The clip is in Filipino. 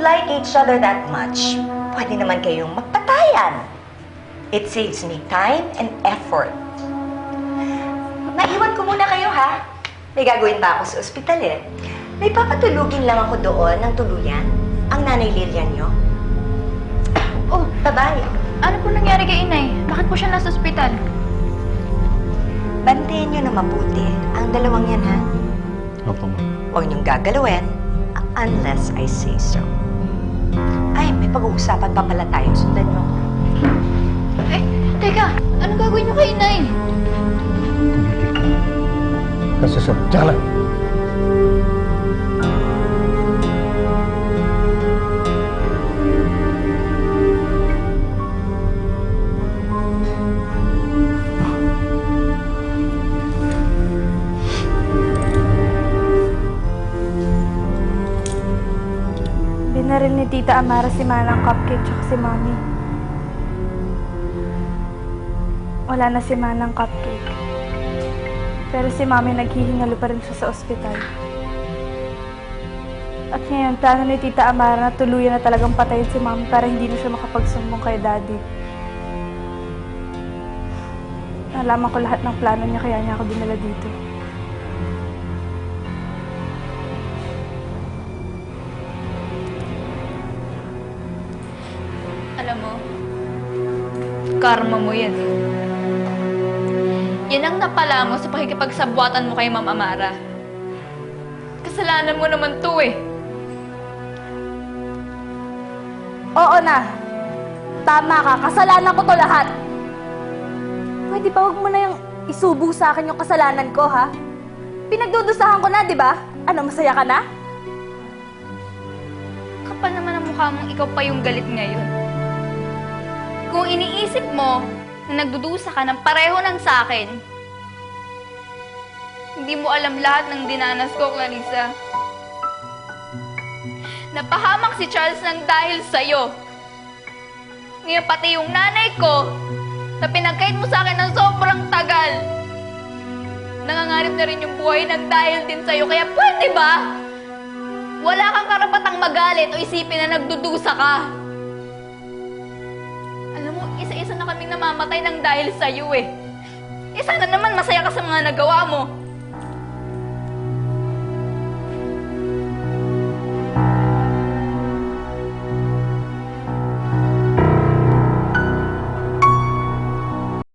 like each other that much, pwede naman kayong magpatayan. It saves me time and effort. Maiwan ko muna kayo, ha? May gagawin pa ako sa ospital, eh. May papatulugin lang ako doon ng tuluyan. Ang nanay Lilian nyo. Oh, bye-bye. Ano po nangyari kay inay? Bakit po siya nasa ospital? Bantayan nyo na mabuti ang dalawang yan, ha? Opo, ma'am. Huwag niyong gagalawin unless I say so. Pag-uusapan pa pala tayo. Sundan niyo ako. Eh, teka, ano gagawin niyo kay inay? Kasusap. Tsaka lang. Binaril ni Tita Amara si Manang Cupcake tsaka si Mami. Wala na si Manang Cupcake. Pero si Mami naghihingalo pa rin siya sa ospital. At ngayon, plano ni Tita Amara na tuluyan na talagang patayin si Mami para hindi na siya makapagsumbong kay Daddy. Nalaman ko lahat ng plano niya kaya niya ako dinala dito. Alam mo, karma mo yan. Yan ang napala mo sa pakikipagsabwatan mo kay Ma'am Amara. Kasalanan mo naman to eh. Oo na. Tama ka. Kasalanan ko to lahat. Pwede ba wag mo na yung isubo sa akin yung kasalanan ko, ha? Pinagdudusahan ko na, di ba? Ano, masaya ka na? Kapal naman ang mukha mong ikaw pa yung galit ngayon. Kung iniisip mo na nagdudusa ka ng pareho ng sa akin, hindi mo alam lahat ng dinanas ko, Clarissa. Napahamak si Charles ng dahil sa'yo. Ngayon pati yung nanay ko, na pinagkait mo sa akin ng sobrang tagal. Nangangarip na rin yung buhay ng dahil din sa'yo. Kaya pwede ba? Wala kang karapatang magalit o isipin na nagdudusa ka. Na kaming namamatay ng dahil sa'yo eh. Eh sana naman masaya ka sa mga nagawa mo.